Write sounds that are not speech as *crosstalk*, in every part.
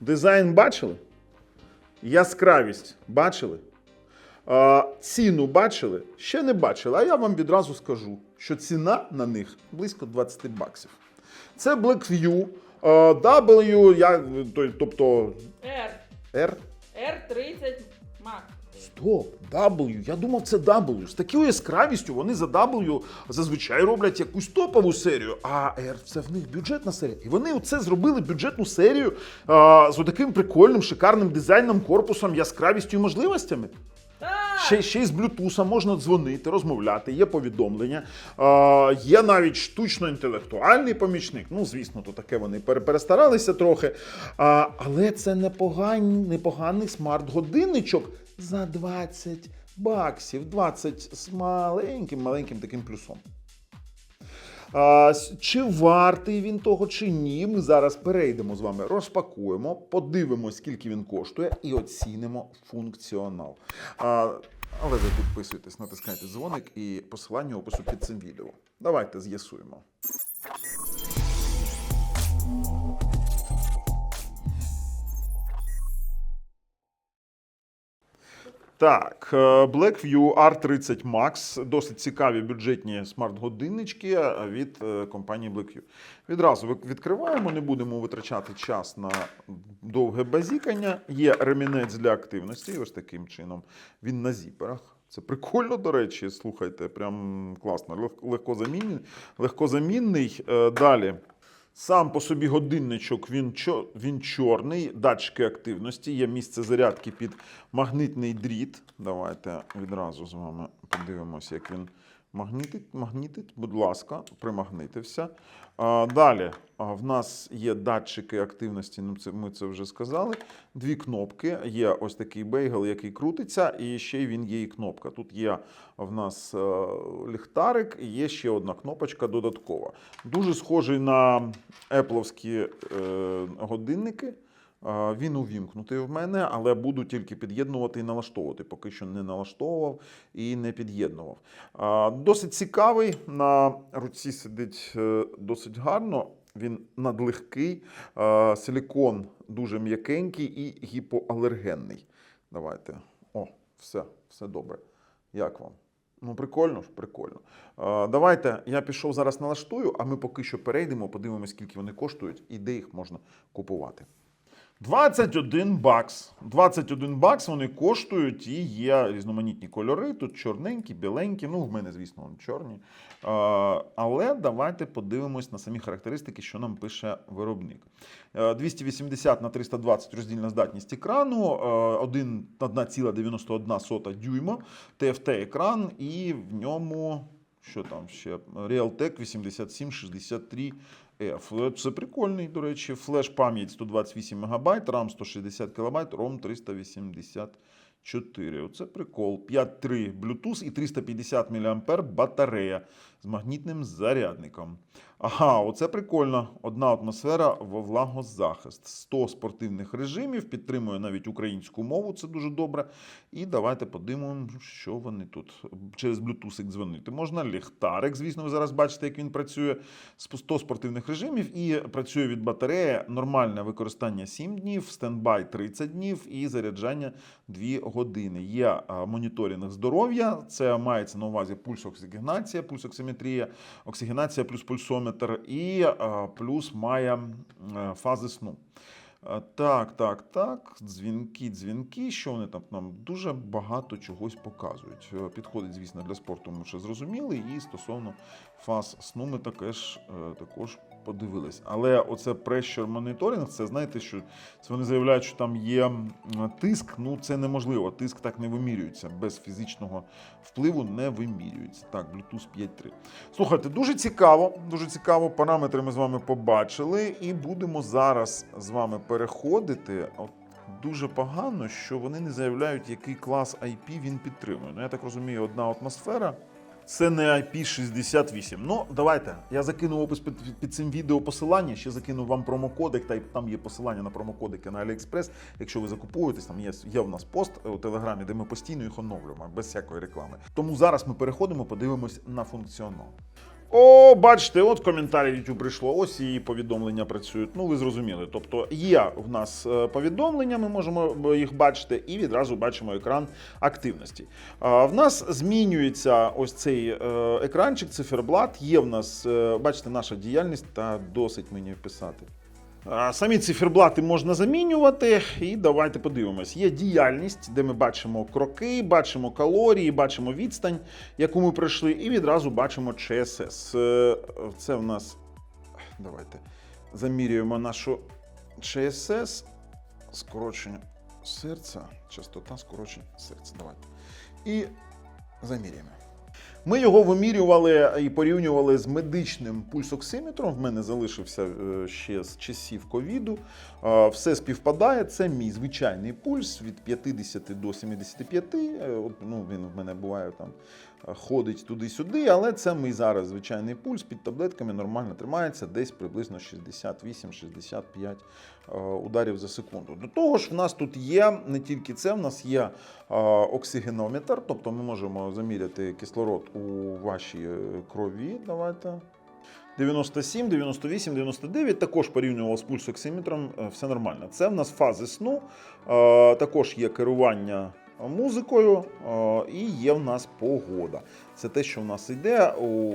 Дизайн бачили? Яскравість бачили? Ціну бачили? Ще не бачили. А я вам відразу скажу, що ціна на них близько 20 баксів. Це Blackview W, я, тобто R. R. R30 Max. Стоп, W. Я думав, це W. З такою яскравістю вони за W зазвичай роблять якусь топову серію, а R це в них бюджетна серія. І вони оце зробили бюджетну серію а, з таким прикольним, шикарним дизайном, корпусом, яскравістю і можливостями. Ще, ще й з Bluetooth можна дзвонити, розмовляти, є повідомлення. А, є навіть штучно-інтелектуальний помічник. Ну, звісно, то таке вони пере- перестаралися трохи. А, але це непоганий, непоганий смарт-годинничок за 20 баксів. 20 з маленьким, маленьким таким плюсом. А, чи вартий він того, чи ні, ми зараз перейдемо з вами, розпакуємо, подивимось, скільки він коштує, і оцінимо функціонал. А, але ви підписуйтесь, натискайте дзвоник і посилання опису під цим відео. Давайте з'ясуємо. Так, е, Blackview R30 Max, досить цікаві бюджетні смарт-годиннички від е, компанії Blackview. Відразу відкриваємо, не будемо витрачати час на довге базікання. Є ремінець для активності, ось таким чином. Він на зіперах. Це прикольно, до речі, слухайте, прям класно. Лег- Легкозамінний. легкозамінний. Е, Далі. Сам по собі годинничок він, він чорний, датчики активності, є місце зарядки під магнитний дріт. Давайте відразу з вами подивимося, як він магнітить. Магнітить, будь ласка, примагнитився. А, далі а, в нас є датчики активності, ну це ми це вже сказали. Дві кнопки. Є ось такий бейгл, який крутиться, і ще він є і кнопка. Тут є в нас е, ліхтарик, і є ще одна кнопочка додаткова. Дуже схожий на епловські е, годинники. Він увімкнутий в мене, але буду тільки під'єднувати і налаштовувати. Поки що не налаштовував і не під'єднував. Досить цікавий. На руці сидить е, досить гарно. Він надлегкий, силікон дуже м'якенький і гіпоалергенний. Давайте. О, все, все добре. Як вам? Ну, прикольно ж, прикольно. Давайте я пішов зараз налаштую, а ми поки що перейдемо, подивимося, скільки вони коштують і де їх можна купувати. 21 бакс. 21 бакс вони коштують і є різноманітні кольори. Тут чорненькі, біленькі. Ну, в мене, звісно, вони чорні. Е, але давайте подивимось на самі характеристики, що нам пише виробник. Е, 280 на 320 роздільна здатність екрану, е, 1 1,91 дюйма, TFT-екран, і в ньому. Що там ще? Realtek 8763 F. Це прикольний, до речі. Флеш пам'ять 128 МБ, RAM 160 кБ, ROM 384. Оце прикол. 5.3 Bluetooth і 350 мА батарея з магнітним зарядником. Ага, оце прикольно. Одна атмосфера в влагозахист. 100 спортивних режимів, підтримує навіть українську мову, це дуже добре. І давайте подивимося, що вони тут. Через Bluetooth дзвонити. Можна ліхтарик, звісно, ви зараз бачите, як він працює. 100 спортивних режимів і працює від батареї. Нормальне використання 7 днів, стендбай 30 днів і заряджання 2 години. Є моніторинг здоров'я, це мається на увазі пульсоксигенація, пульсоксиметрія, оксигенація плюс пульсометр і плюс має е, фази сну. Е, Так, так, так. Дзвінки, дзвінки. Що вони там нам дуже багато чогось показують. Е, Підходить, звісно, для спорту. Ми вже зрозуміли. І стосовно фаз сну ми також, е, також подивились. Але оце pressure моніторинг, це знаєте, що це вони заявляють, що там є тиск. Ну це неможливо. Тиск так не вимірюється. Без фізичного впливу не вимірюється. Так, Bluetooth 5.3. Слухайте, дуже цікаво, дуже цікаво. Параметри ми з вами побачили, і будемо зараз з вами переходити. Дуже погано, що вони не заявляють, який клас IP він підтримує. Ну, я так розумію, одна атмосфера. Це не IP68. Ну, давайте. Я закину опис під, під- цим відео посилання. Ще закину вам промокодик. Та й там є посилання на промокодики на AliExpress. Якщо ви закуповуєтесь, там є, є в нас пост у телеграмі, де ми постійно їх оновлюємо без всякої реклами. Тому зараз ми переходимо, подивимось на функціонал. О, бачите, от коментарі YouTube прийшло. Ось і повідомлення працюють. Ну, ви зрозуміли. Тобто є в нас е, повідомлення, ми можемо е, їх бачити, і відразу бачимо екран активності. В нас змінюється ось цей е, екранчик, циферблат. Є в нас, бачите, наша діяльність та досить мені писати. Самі циферблати можна замінювати, і давайте подивимось. Є діяльність, де ми бачимо кроки, бачимо калорії, бачимо відстань, яку ми пройшли, і відразу бачимо ЧСС. Е, Це в нас. Давайте замірюємо нашу ЧСС, скорочення серця, частота скорочення серця. Давайте. І замірюємо. Ми його вимірювали і порівнювали з медичним пульсоксиметром. В мене залишився е, ще з часів ковіду. Е, Все співпадає. Це мій звичайний пульс від 50 до 75. Е, Ну, він в мене буває там е, ходить туди-сюди, але це мій зараз звичайний пульс під таблетками нормально тримається, десь приблизно 68-65 е, ударів за секунду. До того ж, в нас тут є не тільки це, в нас є оксигенометр, тобто ми можемо заміряти кислород у вашій крові. Давайте. 97, 98, 99 також порівнював з пульсоксиметром, е, все нормально. Це в нас фази сну, е, також є керування музикою е, і є в нас погода. Це те, що в нас йде у,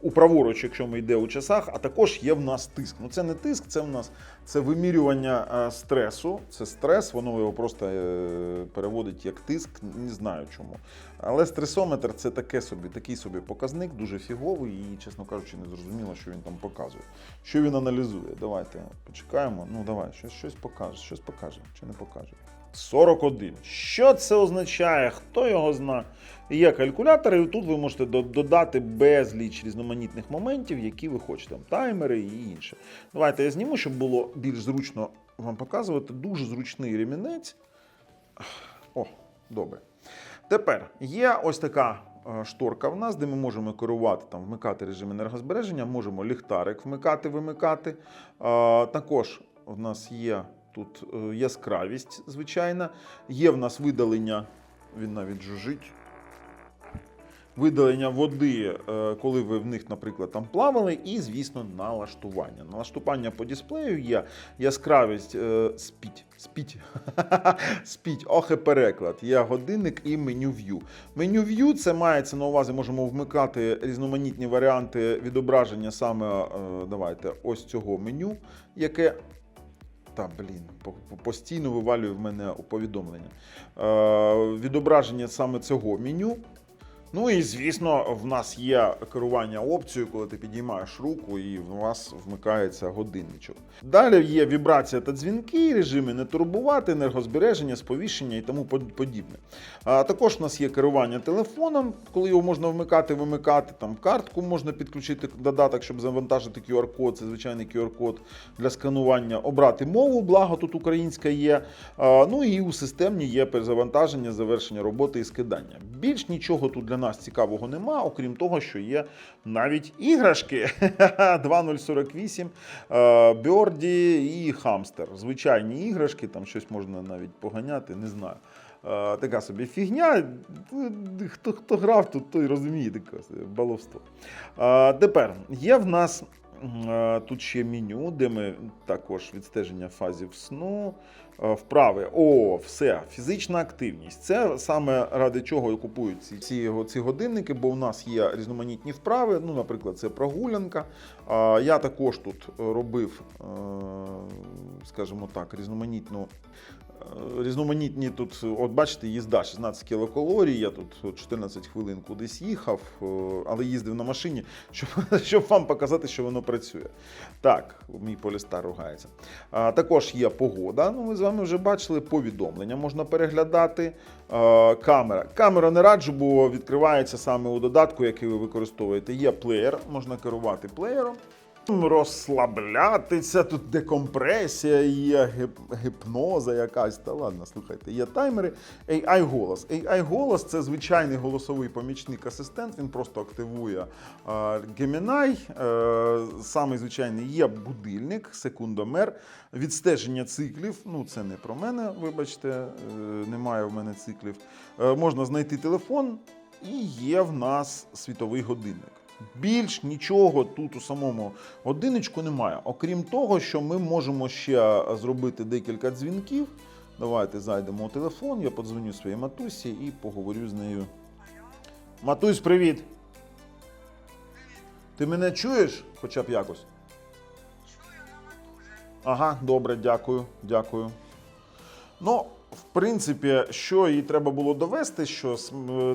у- праворуч, якщо ми йде у часах, а також є в нас тиск. Ну це не тиск, це в нас це вимірювання е, стресу. Це стрес, воно його просто е, переводить як тиск, не знаю чому. Але стресометр це таке собі, такий собі показник, дуже фіговий і, чесно кажучи, не зрозуміло, що він там показує. Що він аналізує? Давайте почекаємо. Ну давай, щось, щось покаже, щось покаже, чи не покаже. 41. Що це означає? Хто його знає? Є калькулятор, і тут ви можете додати безліч різноманітних моментів, які ви хочете, там таймери і інше. Давайте я зніму, щоб було більш зручно вам показувати. Дуже зручний ремінець. О, добре. Тепер є ось така е, шторка в нас, де ми можемо керувати, там, вмикати режим енергозбереження, можемо ліхтарик вмикати, вимикати. Е, Також в нас є тут е, яскравість, звичайна. Є в нас видалення, він навіть жужить. Видалення води, е, коли ви в них, наприклад, там плавали, і, звісно, налаштування. Налаштування по дисплею є яскравість е, спіть. Спіть. *laughs* спіть, ох і переклад. Є годинник і меню View. Меню View це мається на увазі, можемо вмикати різноманітні варіанти відображення саме давайте, ось цього меню, яке. Та блін, по- по- постійно вивалює в мене повідомлення. Е, відображення саме цього меню. Ну і звісно, в нас є керування опцією, коли ти підіймаєш руку і в вас вмикається годинничок. Далі є вібрація та дзвінки, режими не турбувати, енергозбереження, сповіщення і тому подібне. А також у нас є керування телефоном, коли його можна вмикати, вимикати. Там картку можна підключити додаток, щоб завантажити QR-код. Це звичайний QR-код для сканування. Обрати мову, благо тут українська є. А, Ну і у системні є перезавантаження, завершення роботи і скидання. Більш нічого тут для нас цікавого нема, окрім того, що є навіть іграшки *laughs* 2048, е, Бьорді і Хамстер. Звичайні іграшки, там щось можна навіть поганяти, не знаю. Е, Така собі фігня. Хто, хто грав тут, той розуміє таке баловство. Е, Тепер є в нас тут ще меню, де ми також відстеження фазів сну. Е, Вправи. О, все, фізична активність. Це саме ради чого і купують ці, ці, ці годинники, бо в нас є різноманітні вправи. Ну, наприклад, це прогулянка. Я також тут робив, е, скажімо так, різноманітну. Е, Різноманітні тут, от бачите, їзда 16 кілокалорій. Я тут 14 хвилин кудись їхав, е, але їздив на машині, щоб, *laughs* щоб вам показати, що воно працює. Так, мій полістар ругається. А, також є погода. Ну, ми з вами вже бачили повідомлення, можна переглядати. А, камера. Камера не раджу, бо відкривається саме у додатку, який ви використовуєте. Є плеєр, можна керувати плеєром. Розслаблятися, тут декомпресія, є гіп- гіпноза якась. Та ладно, слухайте, є таймери. AI голос. AI голос це звичайний голосовий помічник асистент. Він просто активує Gemini. Е, Самий звичайний є будильник, секундомер, відстеження циклів. Ну, це не про мене, вибачте, е, немає в мене циклів. Е, Можна знайти телефон, і є в нас світовий годинник. Більш нічого тут у самому годинничку немає. Окрім того, що ми можемо ще зробити декілька дзвінків. Давайте зайдемо у телефон, я подзвоню своїй матусі і поговорю з нею. Матусь, привіт! Ти мене чуєш хоча б якось? Ага, добре, дякую, дякую. Ну, в принципі, що їй треба було довести, що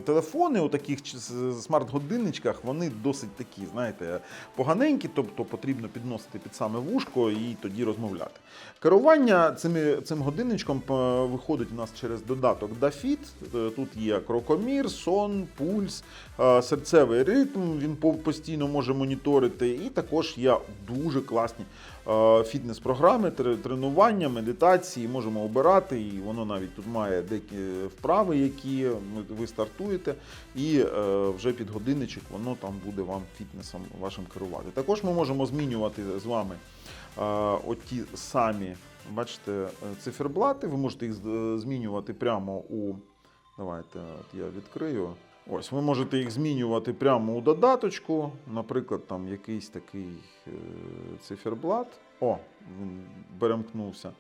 телефони у таких смарт-годинничках вони досить такі, знаєте, поганенькі, тобто потрібно підносити під саме вушко і тоді розмовляти. Керування цими, цим годинничком е, виходить у нас через додаток DaFit. Е, Тут є крокомір, сон, пульс, е, серцевий ритм. Він постійно може моніторити. І також є дуже класні е, фітнес-програми, тренування, медитації. Можемо обирати, і воно навіть тут має деякі вправи, які ви стартуєте, і е, вже під годинничок воно там буде вам фітнесом вашим керувати. Також ми можемо змінювати з вами е, оті самі, бачите, е, циферблати. Ви можете їх змінювати прямо у. Давайте от я відкрию. Ось, ви можете їх змінювати прямо у додаточку. Наприклад, там якийсь такий е, циферблат. О, він перемкнувся.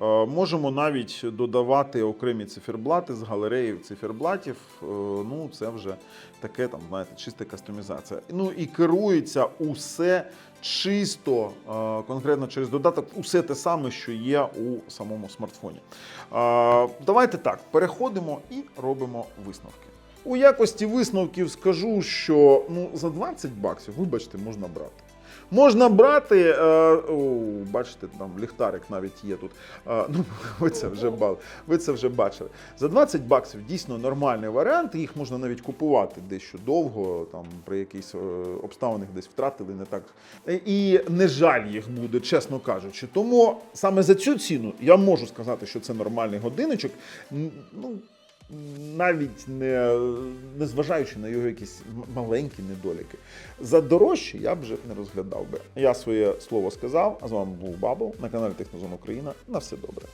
Е, Можемо навіть додавати окремі циферблати з галереї циферблатів. Е, Ну, це вже таке там, знаєте, чиста кастомізація. Ну і керується усе чисто, конкретно через додаток, усе те саме, що є у самому смартфоні. Давайте так, переходимо і робимо висновки. У якості висновків скажу, що ну, за 20 баксів, вибачте, можна брати. Можна брати, е, о, бачите, там ліхтарик навіть є тут. Е, ну, ви це вже ви це вже бачили. За 20 баксів дійсно нормальний варіант. Їх можна навіть купувати дещо довго, там при якихось е, обставинах десь втратили не так. І не жаль їх буде, чесно кажучи. Тому саме за цю ціну я можу сказати, що це нормальний годиночок. Ну, навіть не, не зважаючи на його якісь маленькі недоліки. За дорожче я б вже не розглядав би. Я своє слово сказав, а з вами був Бабл на каналі Технозон Україна. На все добре.